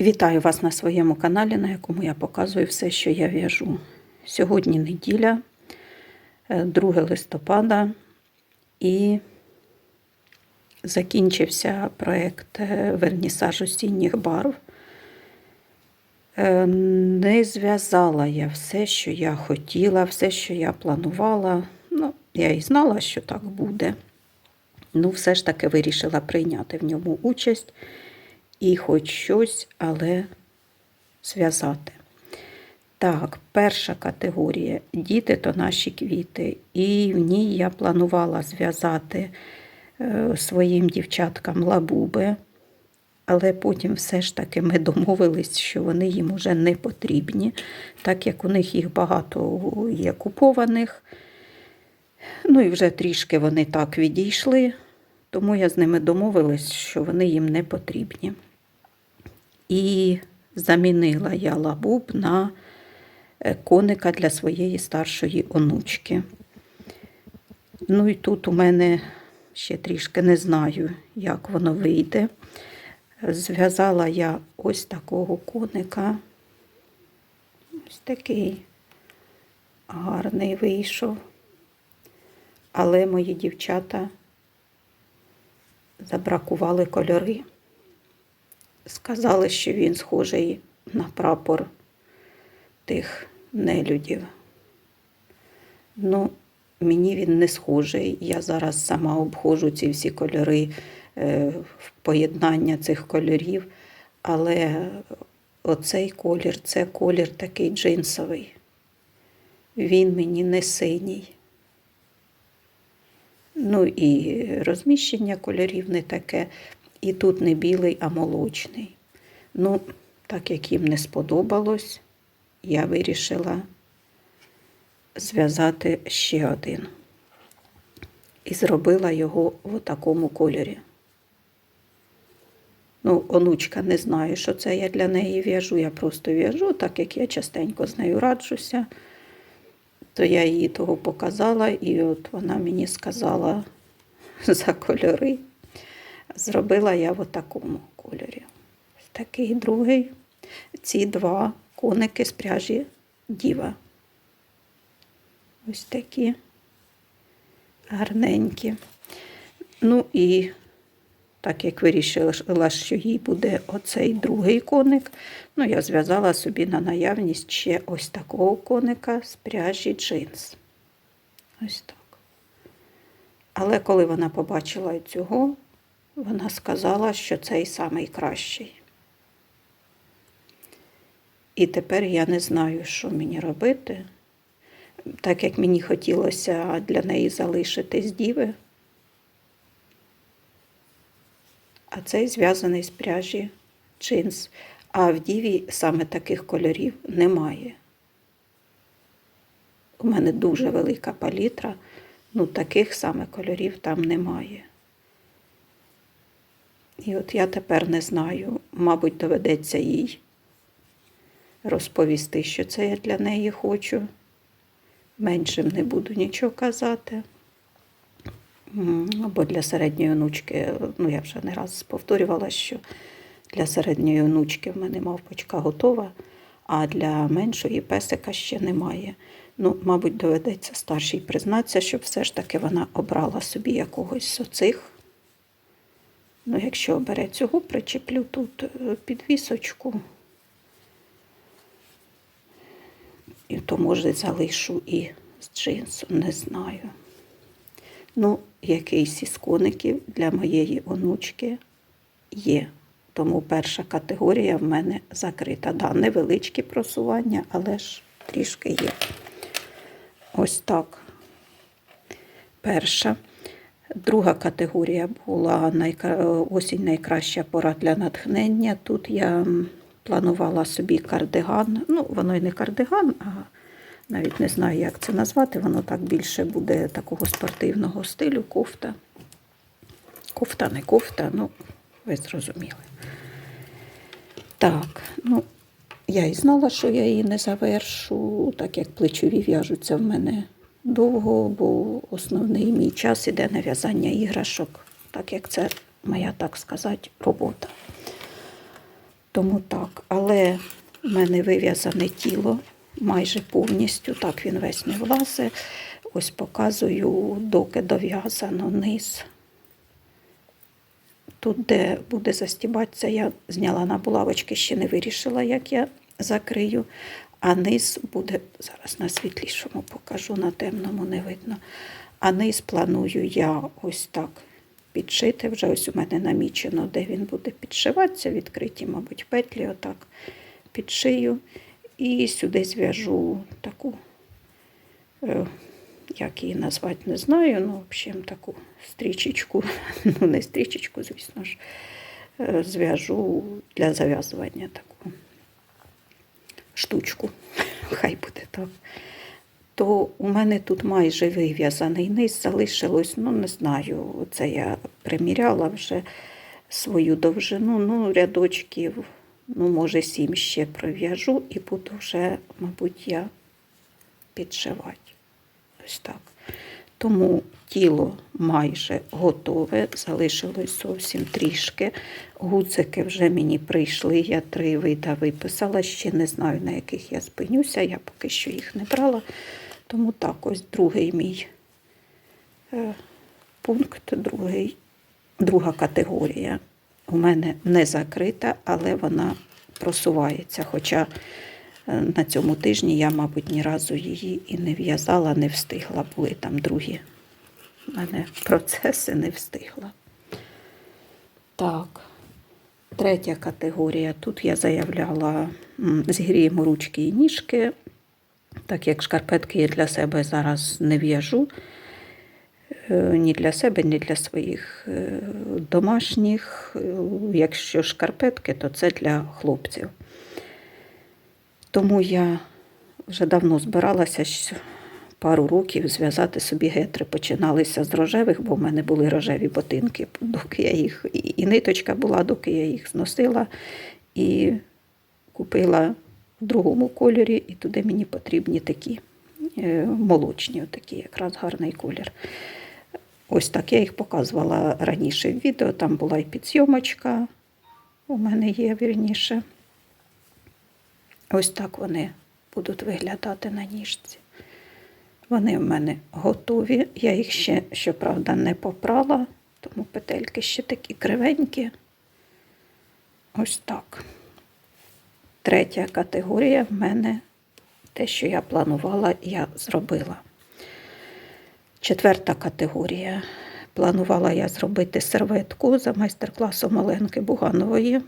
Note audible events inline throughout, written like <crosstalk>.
Вітаю вас на своєму каналі, на якому я показую все, що я в'яжу. Сьогодні неділя, е, 2 листопада, і закінчився проєкт е, вернісаж осінніх барв. Е, Не зв'язала я все, що я хотіла, все, що я планувала. Ну, я і знала, що так буде. Ну, все ж таки вирішила прийняти в ньому участь і хоч щось, але зв'язати. Так, перша категорія діти то наші квіти. І в ній я планувала зв'язати е, своїм дівчаткам лабуби, але потім все ж таки ми домовились, що вони їм уже не потрібні, так як у них їх багато є купованих. Ну і вже трішки вони так відійшли, тому я з ними домовилась, що вони їм не потрібні. І замінила я лабуб на е, коника для своєї старшої онучки. Ну і тут у мене ще трішки не знаю, як воно вийде. Зв'язала я ось такого коника. Ось такий гарний вийшов. Але мої дівчата забракували кольори. Сказали, що він схожий на прапор тих нелюдів. Ну, мені він не схожий. Я зараз сама обходжу ці всі кольори, е, поєднання цих кольорів. Але оцей колір це колір такий джинсовий. Він мені не синій. Ну і розміщення кольорів не таке. І тут не білий, а молочний. Ну, так як їм не сподобалось, я вирішила зв'язати ще один. І зробила його в такому кольорі. Ну, онучка не знає, що це я для неї в'яжу. Я просто в'яжу, так як я частенько з нею раджуся, то я їй того показала, і от вона мені сказала <laughs> за кольори. Зробила я в такому кольорі. Такий другий. Ці два коники з пряжі діва. Ось такі гарненькі. Ну і так як вирішила, що їй буде оцей другий коник, ну, я зв'язала собі на наявність ще ось такого коника з пряжі джинс. Ось так. Але коли вона побачила цього, вона сказала, що цей самий кращий. І тепер я не знаю, що мені робити, так як мені хотілося для неї залишити з діви. А цей зв'язаний з пряжі джинс. А в діві саме таких кольорів немає. У мене дуже велика палітра, ну таких саме кольорів там немає. І от я тепер не знаю, мабуть, доведеться їй розповісти, що це я для неї хочу. Меншим не буду нічого казати. Або для середньої онучки, ну я вже не раз повторювала, що для середньої онучки в мене мавпочка готова, а для меншої песика ще немає. Ну, мабуть, доведеться старшій признатися, щоб все ж таки вона обрала собі якогось з оцих. Ну, якщо обере цього, причеплю тут е, підвісочку, і то, може, залишу і з джинсу, не знаю. Ну, якийсь із коників для моєї онучки є. Тому перша категорія в мене закрита. Да, невеличкі просування, але ж трішки є. Ось так. Перша. Друга категорія була осінь найкраща пора для натхнення. Тут я планувала собі кардиган. Ну, воно і не кардиган, а навіть не знаю, як це назвати. Воно так більше буде такого спортивного стилю, кофта. Кофта, не кофта, ну, ви зрозуміли. Так, ну, я і знала, що я її не завершу, так як плечові в'яжуться в мене довго, бо основний мій час іде на в'язання іграшок, так як це моя, так сказати, робота. Тому так. Але в мене вив'язане тіло майже повністю. Так він весь не влазить. Ось показую, доки дов'язано низ. Тут, де буде застібатися, я зняла на булавочки, ще не вирішила, як я закрию. А низ буде, зараз на світлішому покажу, на темному не видно. А низ планую я ось так підшити. Вже ось у мене намічено, де він буде підшиватися, відкриті, мабуть, петлі, отак підшию. І сюди зв'яжу таку, е, як її назвати, не знаю. Ну, в общем, таку стрічечку, <laughs> ну не стрічечку, звісно ж, е, зв'яжу для зав'язування штучку. <laughs> Хай буде так. То у мене тут майже вив'язаний низ залишилось, ну не знаю, це я приміряла вже свою довжину, ну, рядочків, ну, може, сім ще пров'яжу і буду вже, мабуть, я підшивати. Ось так. Тому тіло майже готове, залишилось зовсім трішки. Гуцики вже мені прийшли, я три вида виписала, ще не знаю, на яких я спинюся, я поки що їх не брала. Тому так, ось другий мій е, пункт, другий, друга категорія. У мене не закрита, але вона просувається. Хоча на цьому тижні я, мабуть, ні разу її і не в'язала, не встигла. Були там другі в мене процеси, не встигла. Так, третя категорія. Тут я заявляла, зігріємо ручки і ніжки. Так як шкарпетки я для себе зараз не в'яжу. Е, Ні для себе, ні для своїх е, домашніх. Е, Якщо шкарпетки, то це для хлопців. Тому я вже давно збиралася пару років зв'язати собі гетри. Починалися з рожевих, бо в мене були рожеві ботинки, доки я їх, і ниточка була, доки я їх зносила. І купила в другому кольорі, і туди мені потрібні такі е, молочні, такі якраз гарний колір. Ось так я їх показувала раніше в відео. Там була і підсйомочка, у мене є вірніше. Ось так вони будуть виглядати на ніжці. Вони в мене готові. Я їх ще, щоправда, не попрала, тому петельки ще такі кривенькі. Ось так. Третя категорія в мене те, що я планувала, я зробила. Четверта категорія. Планувала я зробити серветку за майстер-класом Оленки Буганової,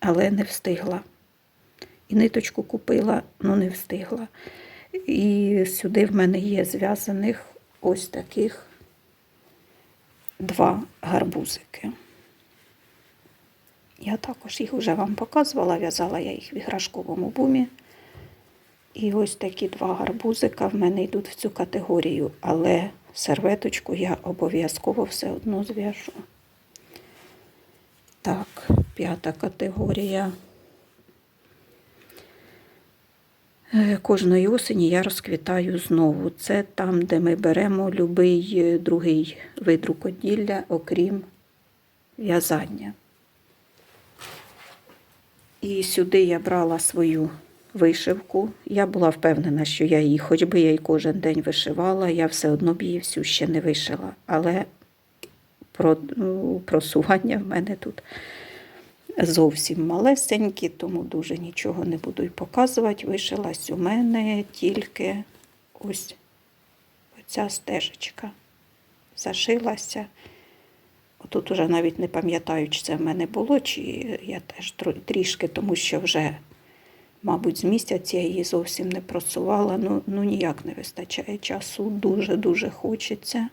але не встигла. Ниточку купила, але не встигла. І сюди в мене є зв'язаних ось таких два гарбузики. Я також їх вже вам показувала, в'язала я їх в іграшковому бумі. І ось такі два гарбузика в мене йдуть в цю категорію, але серветочку я обов'язково все одно зв'яжу. Так, п'ята категорія. Кожної осені я розквітаю знову. Це там, де ми беремо будь-який е, другий вид рукоділля, окрім в'язання. І сюди я брала свою вишивку. Я була впевнена, що я її, хоч би я її кожен день вишивала, я все одно б її всю ще не вишила. Але ну, просування в мене тут зовсім малесенькі, тому дуже нічого не буду й показувати. Вишилась у мене тільки ось оця стежечка. Зашилася. Тут уже навіть не пам'ятаю, чи це в мене було, чи я теж трішки, тому що вже, мабуть, з місяця я її зовсім не просувала. Ну, ну ніяк не вистачає часу. Дуже-дуже хочеться.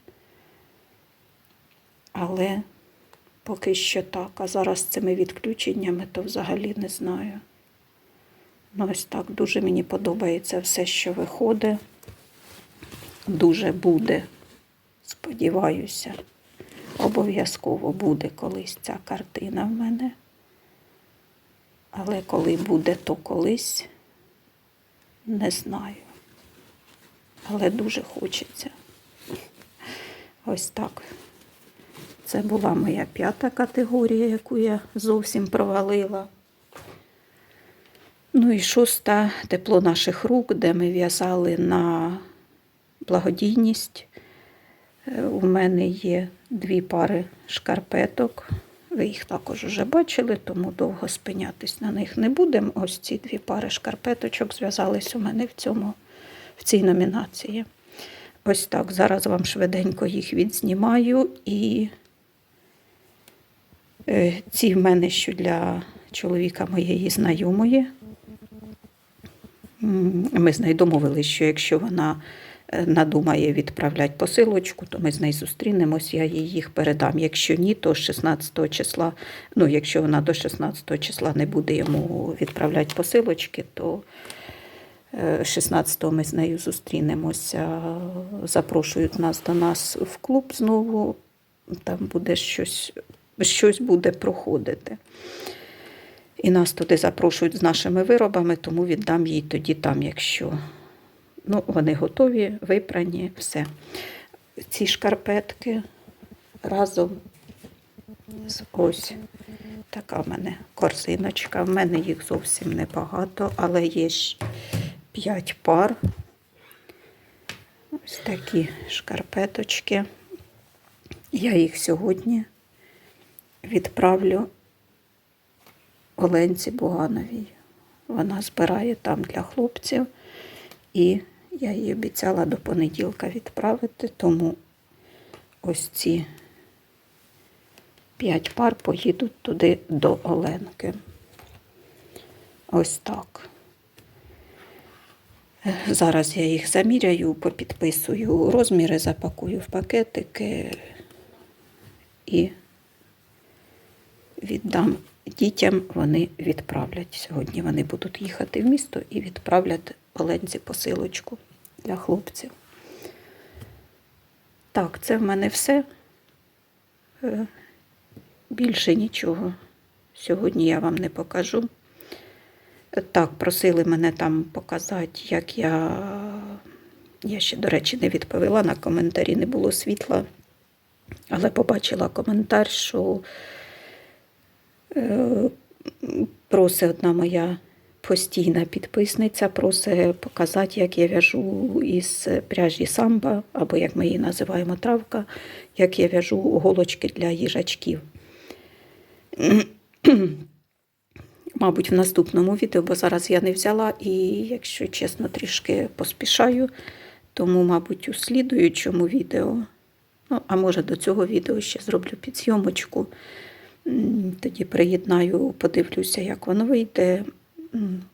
Але поки що так. А зараз з цими відключеннями то взагалі не знаю. Ну, ось так дуже мені подобається все, що виходить. Дуже буде. Сподіваюся, обов'язково буде колись ця картина в мене. Але коли буде, то колись не знаю. Але дуже хочеться. Ось так. Це була моя п'ята категорія, яку я зовсім провалила. Ну і шоста тепло наших рук, де ми в'язали на благодійність. Е, У мене є дві пари шкарпеток. Ви їх також вже бачили, тому довго спинятись на них не будемо. Ось ці дві пари шкарпеточок зв'язались у мене в, цьому, в цій номінації. Ось так. Зараз вам швиденько їх відзнімаю. І ці в мене що для чоловіка моєї знайомої. Ми з нею домовилися, що якщо вона е, надумає відправляти посилочку, то ми з нею зустрінемось, я їй їх передам. Якщо ні, то 16 числа, ну якщо вона до 16 числа не буде йому відправляти посилочки, то е, 16-го ми з нею зустрінемося. Запрошують нас до нас в клуб знову. Там буде щось, щось буде проходити. І нас туди запрошують з нашими виробами, тому віддам їй тоді там, якщо ну, вони готові, випрані, все. Ці шкарпетки разом з ось така в мене корзиночка. В мене їх зовсім небагато, але є ж 5 пар. Ось такі шкарпеточки. Я їх сьогодні відправлю Оленці Бугановій. Вона збирає там для хлопців, і я їй обіцяла до понеділка відправити, тому ось ці п'ять пар поїдуть туди до Оленки. Ось так. Зараз я їх заміряю, попідписую розміри, запакую в пакетики і віддам дітям, вони відправлять. Сьогодні вони будуть їхати в місто і відправлять Оленці посилочку для хлопців. Так, це в мене все. Е, Більше нічого сьогодні я вам не покажу. Так, просили мене там показати, як я. Я ще, до речі, не відповіла на коментарі, не було світла, але побачила коментар, що просить одна моя постійна підписниця, просить показати, як я в'яжу із пряжі самба, або як ми її називаємо травка, як я в'яжу голочки для їжачків. <clears throat> Мабуть, в наступному відео, бо зараз я не взяла і, якщо чесно, трішки поспішаю, тому, мабуть, у слідуючому відео, ну, а може до цього відео ще зроблю підзйомочку. Тоді приєднаю, подивлюся, як воно вийде.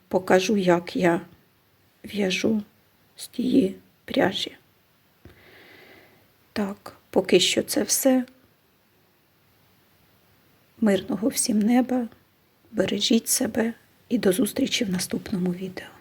Покажу, як я в'яжу з тієї пряжі. Так, поки що це все. Мирного всім неба. Бережіть себе і до зустрічі в наступному відео.